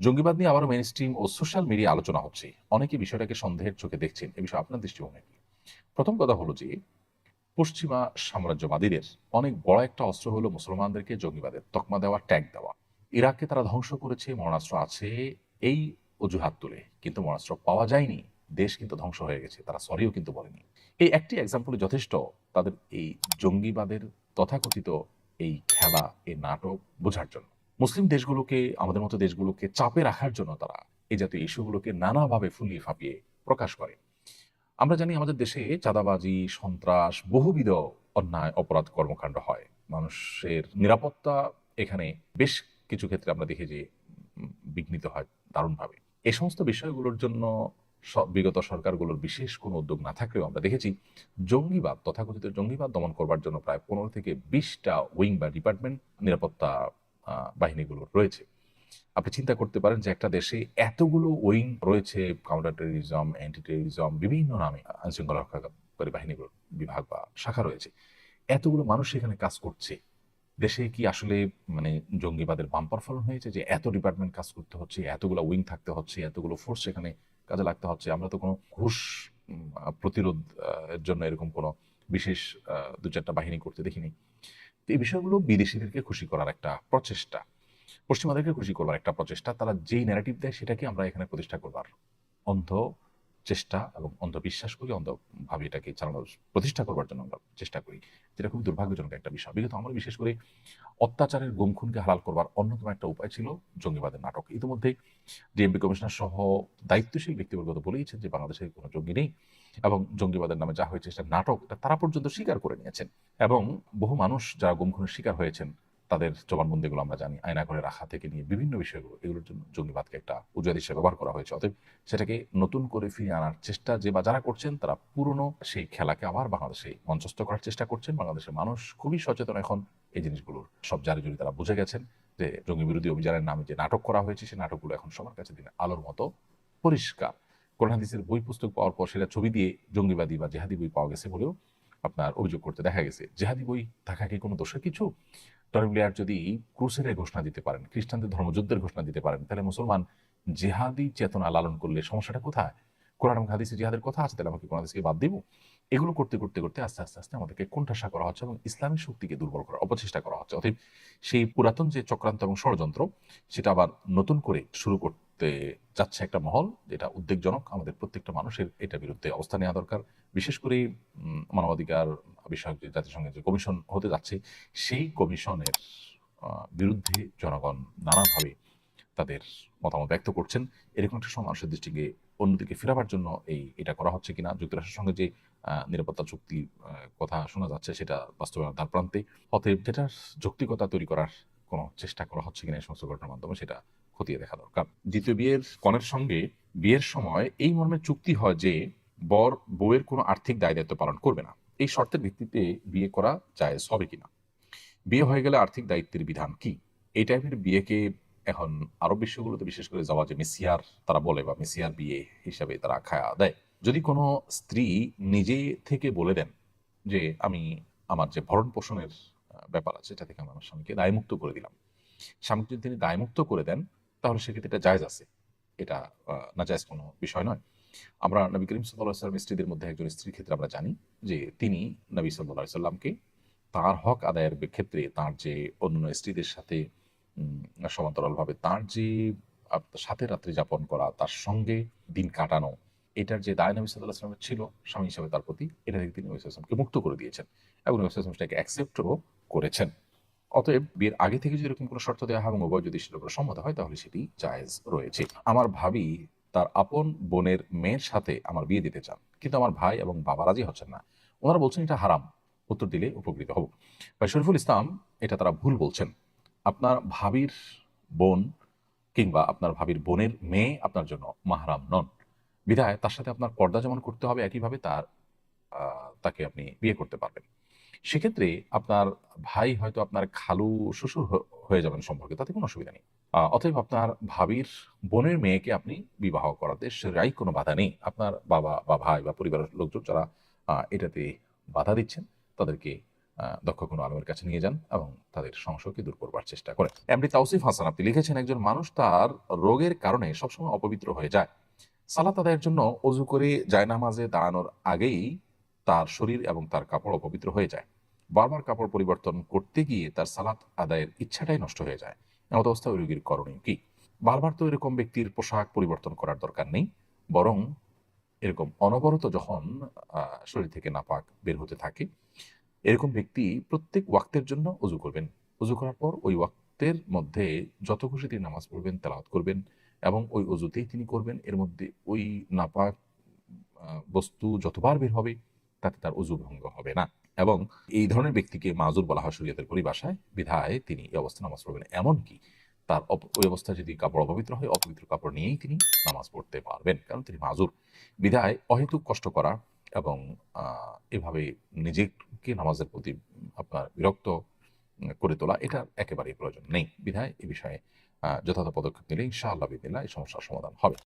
জঙ্গিবাদ নিয়ে আবারও মেইন স্ট্রিম ও সোশ্যাল মিডিয়া আলোচনা হচ্ছে। অনেকে বিষয়টাকে সন্দেহের চোখে দেখছেন। এ বিষয়ে আপনার দৃষ্টিভঙ্গি কি? প্রথম কথা হলো যে, পশ্চিমা সাম্রাজ্যবাদীদের অনেক বড় একটা অস্ত্র হলো মুসলমানদেরকে জঙ্গিবাদের তকমা দেওয়া ট্যাগ দেওয়া। ইরাককে তারা ধ্বংস করেছে, মরণাস্ত্র আছে এই অজুহাত তুলে। কিন্তু মরণাস্ত্র পাওয়া যায়নি। দেশ কিন্তু ধ্বংস হয়ে গেছে। তারা সরিও কিন্তু বলেনি। এই একটি এক্সাম্পল যথেষ্ট। তাদের এই জঙ্গিবাদের তথাকথিত এই খেলা, এই নাটক বোঝার জন্য। মুসলিম দেশগুলোকে, আমাদের মতো দেশগুলোকে চাপে রাখার জন্য তারা এই জাতীয় ইস্যুগুলোকে নানাভাবে ফুলিয়ে ফাঁপিয়ে প্রকাশ করে। আমরা জানি আমাদের দেশে চাঁদাবাজি, সন্ত্রাস বহুবিধ অন্যায় অপরাধ কর্মকাণ্ড হয়। মানুষের নিরাপত্তা এখানে বেশ কিছু ক্ষেত্রে আমরা দেখি যে বিঘ্নিত হয় দারুণভাবে। এই সমস্ত বিষয়গুলোর জন্য বিগত সরকারগুলোর বিশেষ কোনো উদ্যোগ না থাকলেও আমরা দেখেছি, জঙ্গিবাদ, তথাকথিত জঙ্গিবাদ দমন করবার জন্য প্রায় পনেরো থেকে বিশটা উইং বা ডিপার্টমেন্ট নিরাপত্তা বাহিনীগুলো রয়েছে। আপনি চিন্তা করতে পারেন যে একটা দেশে এতগুলো উইং রয়েছে কাউন্টার টেরিজম অ্যান্টি টেরিজম বিভিন্ন নামে আইনশৃঙ্খলা রক্ষাকারী বাহিনীগুলো বিভাগ বা শাখা রয়েছে। এতগুলো মানুষ এখানে কাজ করছে। দেশে কি আসলে মানে জঙ্গিবাদের বাম্পার ফলন হয়েছে যে এত ডিপার্টমেন্ট কাজ করতে হচ্ছে, এতগুলো উইং থাকতে হচ্ছে, এতগুলো ফোর্স সেখানে কাজে লাগতে হচ্ছে? আমরা তো কোনো ঘুষ প্রতিরোধ এর জন্য এরকম কোনো বিশেষ দু চারটা বাহিনী করতে দেখিনি। এই বিষয়গুলো বিদেশিদেরকে খুশি করার একটা প্রচেষ্টা, পশ্চিমাদেরকে খুশি করার একটা প্রচেষ্টা, তারা যেই ন্যারেটিভ দেয় সেটাকে আমরা এখানে প্রতিষ্ঠা করবার অন্ধ চেষ্টা এবং অন্ধবিশ্বাস করি অন্ধভাবে এটাকে চালানোর প্রতিষ্ঠা করবার জন্য আমরা চেষ্টা করি। যেটা খুব দুর্ভাগ্যজনক একটা বিষয়। বিগত আমরা বিশেষ করে অত্যাচারের গুমখুনকে হালাল করবার অন্যতম একটা উপায় ছিল জঙ্গিবাদের নাটক। ইতিমধ্যে ডিএমপি কমিশনার সহ দায়িত্বশীল ব্যক্তিবর্গ বলেইছেন যে বাংলাদেশে কোনো জঙ্গি নেই এবং জঙ্গিবাদের নামে যা হয়েছে সেটা নাটক তারা পর্যন্ত স্বীকার করে নিয়েছেন। এবং বহু মানুষ যারা গুমখুনের শিকার হয়েছেন তাদের জবানবন্দিগুলো আমরা জানি, আয়না করে রাখা থেকে নিয়ে বিভিন্ন বিষয়গুলো, এগুলোর জন্য জঙ্গিবাদকে একটা উজাদ হিসেবে ব্যবহার করা হয়েছে। অতএব সেটাকে নতুন করে ফিরিয়ে আনার চেষ্টা যে বা যারা করছেন, তারা পুরনো সেই খেলাকে আবার বাংলাদেশে মঞ্চস্থ করার চেষ্টা করছেন। বাংলাদেশের মানুষ খুবই সচেতন এখন এই জিনিসগুলোর। সব জারি জুড়ি তারা বুঝে গেছেন যে জঙ্গি বিরোধী অভিযানের নামে যে নাটক করা হয়েছে, সেই নাটকগুলো এখন সবার কাছে দিনে আলোর মতো পরিষ্কার। কোরআন হাদিসের বই পুস্তক পাওয়ার পর সেটা ছবি দিয়ে জঙ্গিবাদী বা জেহাদি বই পাওয়া গেছে বলেও আপনার অভিযোগ করতে দেখা গেছে। জেহাদি বই থাকা কি কোনো দোষের কিছু? টনি ব্লেয়ার যদি ক্রুসের ঘোষণা দিতে পারেন, খ্রিস্টানদের ধর্মযুদ্ধের ঘোষণা দিতে পারেন, তাহলে মুসলমান জেহাদি চেতনা লালন করলে সমস্যাটা কোথায়? কোরআন এবং হাদিসে জিহাদের কথা আছে, তাহলে আমাকে কোরআন হাদিসকে বাদ দিব। এগুলো করতে করতে করতে আস্তে আস্তে আস্তে আমাদেরকে কোণঠাসা করা হচ্ছে এবং ইসলামী শক্তিকে দুর্বল করার অপচেষ্টা করা হচ্ছে। অতএব সেই পুরাতন যে চক্রান্ত এবং ষড়যন্ত্র, সেটা আবার নতুন করে শুরু করতে যাচ্ছে একটা মহল, যেটা উদ্বেগজনক। আমাদের প্রত্যেকটা মানুষের এটার বিরুদ্ধে অবস্থান নেওয়া দরকার। বিশেষ করে মানবাধিকার বিষয়ক যে জাতিসংঘের যে কমিশন হতে যাচ্ছে, সেই কমিশনের বিরুদ্ধে জনগণ নানাভাবে তাদের মতামত ব্যক্ত করছেন। এরকম একটা সময় মানুষের দৃষ্টিকে অন্যদিকে ফেরাবার জন্য এই এটা করা হচ্ছে কিনা যুক্তরাষ্ট্রের সঙ্গে যে নিরাপত্তা চুক্তির আহ, কথা শোনা যাচ্ছে সেটা বাস্তবায়ন তার প্রান্তে অতএব যেটার যৌক্তিকতা তৈরি করার কোনো চেষ্টা করা হচ্ছে কিনা এই সমস্ত ঘটনার মাধ্যমে সেটা খতিয়ে দেখা দরকার। দ্বিতীয় বিয়ের কনের সঙ্গে বিয়ের সময় এই মর্মে চুক্তি হয় যে বর বউয়ের কোনো আর্থিক দায় দায়িত্ব পালন করবে না। এই শর্তের ভিত্তিতে বিয়ে করা জায়েজ হবে কিনা? বিয়ে হয়ে গেলে আর্থিক দায়িত্বের বিধান কি? এই টাইপের বিয়েকে এখন আরব বিশ্বগুলোতে বিশেষ করে জওয়াজে মেসিয়ার তারা বলে বা মেসিয়ার বিয়ে হিসাবে তারা খায়া দেয় যদি কোনো স্ত্রী নিজে থেকে বলে দেন যে আমি আমার যে ভরণ পোষণের ব্যাপার আছে এটা থেকে আমি আমার স্বামীকে দায়মুক্ত করে দিলাম। স্বামীকে যদি তিনি দায়মুক্ত করে দেন তাহলে সেক্ষেত্রে এটা জায়জ আছে। এটা আহ, নাজায়জ কোনো বিষয় নয়। আমরা নবী করিম সাল্লাহ সাল্লাম স্ত্রীদের মধ্যে একজন স্ত্রীর ক্ষেত্রে আমরা জানি যে তিনি নবী সাল্লাহ সাল্লামকে তার হক আদায়ের ক্ষেত্রে তার যে অন্য স্ত্রীদের সাথে সমান্তরালভাবে তার যে সাথে রাত্রি যাপন করা, তার সঙ্গে দিন কাটানো, এটার যে দায় নবী সাল্লাহ আসলামের ছিল, স্বামী হিসাবে তার প্রতি এটা থেকে তিনি নবী আসলামকে মুক্ত করে দিয়েছেন এবং নবী আসলাম সেটাকে অ্যাকসেপ্টও করেছেন। অতএব বিয়ের আগে থেকে যদি এরকম কোনো শর্ত দেওয়া হয় এবং উভয় যদি সেটার উপর সম্মত হয়, তাহলে সেটি জায়েজ রয়েছে। আমার ভাবি তার আপন বোনের মেয়ের সাথে আমার বিয়ে দিতে চান, কিন্তু আমার ভাই এবং বাবা রাজি হচ্ছেন না। ওনারা বলছেন, এটা হারাম, উত্তর দিলে উপকৃত হব। ভাই শরীফুল ইসলাম এটা তারা ভুল বলছেন। আপনার ভাবির বোন কিংবা আপনার ভাবির বোনের মেয়ে আপনার জন্য মাহারাম নন। বিধায় তার সাথে আপনার পর্দা যেমন করতে হবে, একইভাবে তার তাকে আপনি বিয়ে করতে পারবেন। সেক্ষেত্রে আপনার ভাই হয়তো আপনার খালু শ্বশুর হয়ে যাবেন সম্পর্কে, তাতে কোনো অসুবিধা নেই। অতএব আপনার ভাবির বোনের মেয়েকে আপনি বিবাহ করাতে সেরাই কোনো বাধা নেই। আপনার বাবা বা ভাই বা পরিবারের লোকজন যারা এটাতে বাধা দিচ্ছেন, তাদেরকে দক্ষ কোনো আলমের কাছে নিয়ে যান এবং তাদের সংশয়কে দূর করবার চেষ্টা করেন। এমনি তাওসিফ হাসান, আপনি লিখেছেন, একজন মানুষ তার রোগের কারণে সবসময় অপবিত্র হয়ে যায়। সালাত আদায়ের জন্য অজু করে জায়নামাজে দাঁড়ানোর আগেই তার শরীর এবং তার কাপড় অপবিত্র হয়ে যায়। বারবার কাপড় পরিবর্তন করতে গিয়ে তার সালাত আদায়ের ইচ্ছাটাই নষ্ট হয়ে যায়। এমত অবস্থা ওই রোগীর করণীয় কি? বারবার তো এরকম ব্যক্তির পোশাক পরিবর্তন করার দরকার নেই, বরং এরকম অনবরত যখন শরীর থেকে নাপাক বের হতে থাকে এরকম ব্যক্তি প্রত্যেক ওয়াক্তের জন্য অজু করবেন। অজু করার পর ওই ওয়াক্তের মধ্যে যত খুশি তিনি নামাজ পড়বেন, তেলাওয়াত করবেন এবং ওই অজুতেই তিনি করবেন। এর মধ্যে ওই নাপাক বস্তু যতবার বের হবে, তাতে তার অজু ভঙ্গ হবে না। এবং এই ধরনের ব্যক্তিকে মাজুর বলা হয় শরীয়তের পরিভাষায়। বিধায় তিনি এই অবস্থা নামাজ পড়বেন। এমনকি তার ওই অবস্থায় যদি কাপড় অপবিত্র হয়, অপবিত্র কাপড় নিয়েই তিনি নামাজ পড়তে পারবেন। কারণ তিনি মাজুর। বিধায় অহেতুক কষ্ট করা এবং এভাবে নিজেকে নামাজের প্রতি আপনার বিরক্ত করে তোলা, এটা একেবারেই প্রয়োজন নেই। বিধায় এ বিষয়ে যথাযথ পদক্ষেপ নিলে ইনশাআল্লাহ বিদিল্লা এই সমস্যার সমাধান হবে।